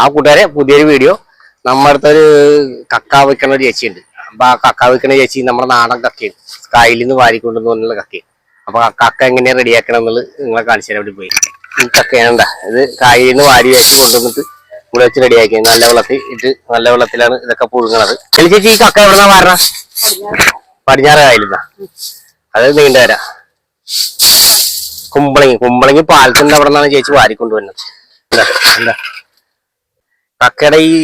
ആ കൂട്ടുകാരെ പുതിയൊരു വീഡിയോ നമ്മുടെ അടുത്തൊരു കക്ക വയ്ക്കണ ഒരു ചേച്ചിയുണ്ട് അപ്പൊ ആ കക്ക വയ്ക്കണ ചേച്ചി നമ്മുടെ നാടൻ കക്കയും കായലിൽ നിന്ന് വാരിക്കൊണ്ടുവന്ന് വന്നുള്ള കക്കയും അപ്പൊ ആ കക്ക എങ്ങനെ റെഡിയാക്കണം എന്നുള്ളത് നിങ്ങളെ കാണിച്ചു തരാൻ പോയി. ഈ കക്കയാണ്ട ഇത് കായലിൽ നിന്ന് വാരി വെച്ച് കൊണ്ടുവന്നിട്ട് ഇവിടെ വെച്ച് റെഡിയാക്കി നല്ല വെള്ളത്തിൽ ഇട്ട് നല്ല വെള്ളത്തിലാണ് ഇതൊക്കെ പുഴുങ്ങണത്. ചേച്ചി ഈ കക്ക എവിടെ വരണ? പടിഞ്ഞാറ് കായലിന്നാ അത് നീണ്ട വരാ കുമ്പളങ്ങി. കുമ്പളങ്ങി പാലത്തിന്റെ അവിടെ നിന്നാണ് ചേച്ചി വാരിക്കൊണ്ടുവരുന്നത് എന്താ എന്താ കക്കയുടെ ഈ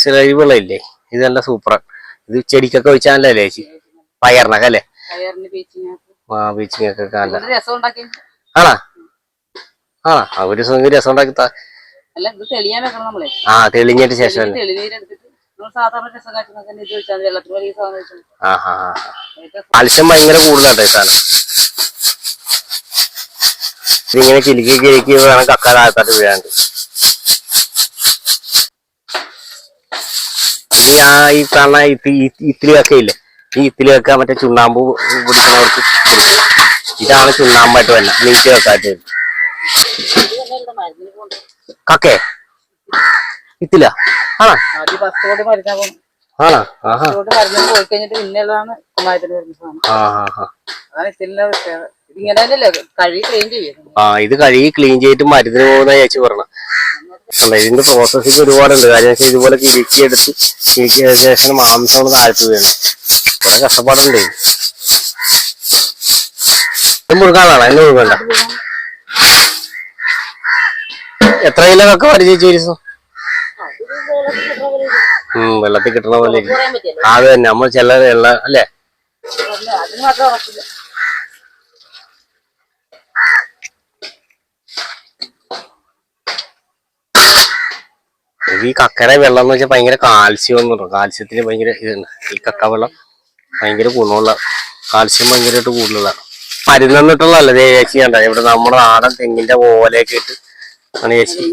സിലവിളില്ലേ ഇത് നല്ല സൂപ്പറാണ് ഇത് ചെടിക്കൊക്കെ ഒഴിച്ചാൽ നല്ലല്ലേ ചേച്ചി? പയറിനൊക്കെ അല്ലേ? ആ ബീച്ചിങ്ങൊക്കെ നല്ല. ആണോ? ആ ഒരു സംഗതി രസം ഉണ്ടാക്കി ആ തെളിഞ്ഞിട്ട് ശേഷം വെച്ചാൽ വെച്ചാൽ കാൽസ്യം ഭയങ്കര കൂടുതലാട്ടോ ഈ സാധനം. ഇതിങ്ങനെ കിലുക്കി കിലുക്കി വേണം കക്ക വീഴാണ്ട്. ആ ഈ കാണുന്ന ഇത്തി ഇത്തിരി ഒക്കെ ഇല്ലേ? ഈ ഇത്തിരി ഒക്കെ മറ്റേ ചുണ്ണാമ്പ് പിടിക്കുന്നവർക്ക്. ഇതാണ് ചുണ്ണാമ്പായിട്ട് വരുന്നത് നീറ്റ് വെക്കായിട്ട് കൊണ്ട് കക്കേ? ഇത്തില ആണോ? ആണോ? ആഹാ. വരുന്ന ആ ഇത് കഴുകി ക്ലീൻ ചെയ്തിട്ട് മരുന്നിന് പോകുന്ന ചേച്ചി പറഞ്ഞു അല്ല ഇതിന്റെ പ്രോസസ്സിങ് ഒരുപാടുണ്ട്. കാര്യം വെച്ചാൽ ഇതുപോലെ കിലുക്കി എടുത്ത് കിലുക്കിയ ശേഷം മാംസം ഒന്ന് താഴ്ത്തു വീണം. കുറെ കഷ്ടപ്പാടുണ്ട്. മുഴുകാനാണോ എന്നെ മുഴുകണ്ട എത്ര കിലോ ഒക്കെ വരി ചേച്ചി ഒരു വെള്ളത്തിൽ കിട്ടണ പോലെ അത് തന്നെ. നമ്മൾ ചില വെള്ള അല്ലേ അതിന് മാത്രം ഉറപ്പില്ല ഇത് ഈ കക്കര വെള്ളം എന്ന് വെച്ചാൽ ഭയങ്കര കാൽസ്യം എന്ന് പറഞ്ഞു കാൽസ്യത്തിന് ഭയങ്കര ഇതുണ്ട്. ഈ കക്ക വെള്ളം ഭയങ്കര ഗുണമുള്ള കാൽസ്യം ഭയങ്കരമായിട്ട് കൂടുതലാണ് മരുന്നിട്ടുള്ളതല്ല ചേച്ചി കണ്ട? ഇവിടെ നമ്മുടെ നാടൻ തെങ്ങിന്റെ ഓലയൊക്കെ ഇട്ട് ആണ് ചേച്ചി.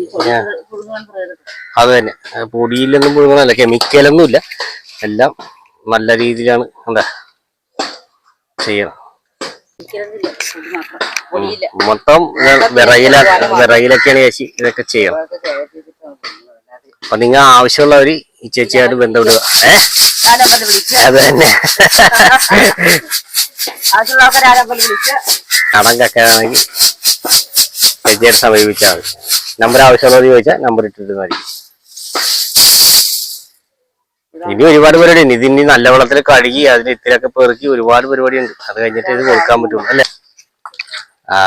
അത് തന്നെ. പൊടിയിലൊന്നും പുഴുങ്ങണല്ല കെമിക്കലൊന്നും ഇല്ല. എല്ലാം നല്ല രീതിയിലാണ് എന്താ ചെയ്യണം മൊത്തം വിറകില വിറകിലൊക്കെയാണ് ചേച്ചി ഇതൊക്കെ ചെയ്യണം അപ്പൊ നിങ്ങൾ ആവശ്യമുള്ളവര് ഈ ചേച്ചിയായിട്ട് ബന്ധപ്പെടുക. ഏ? അത് തന്നെ ആവശ്യമുള്ള ആണെങ്കിൽ ആരമ്പലം വിളിക്കുക കടം കക്കാണെങ്കിൽ ചേച്ചിയെ സമീപിച്ചാൽ മതി. നമ്പർ ആവശ്യമുള്ളത് ചോദിച്ചാൽ നമ്പർ ഇട്ടിട്ട് മതി. ഇനി ഒരുപാട് പരിപാടി ഉണ്ട്. ഇതിനി നല്ല വെള്ളത്തിൽ കഴുകി അതിന് ഇത്തിരിയൊക്കെ പെറുക്കി ഒരുപാട് പരിപാടി ഉണ്ട് അത് കഴിഞ്ഞിട്ട് ഇത് കൊടുക്കാൻ പറ്റുള്ളൂ. അല്ലേ? ആ.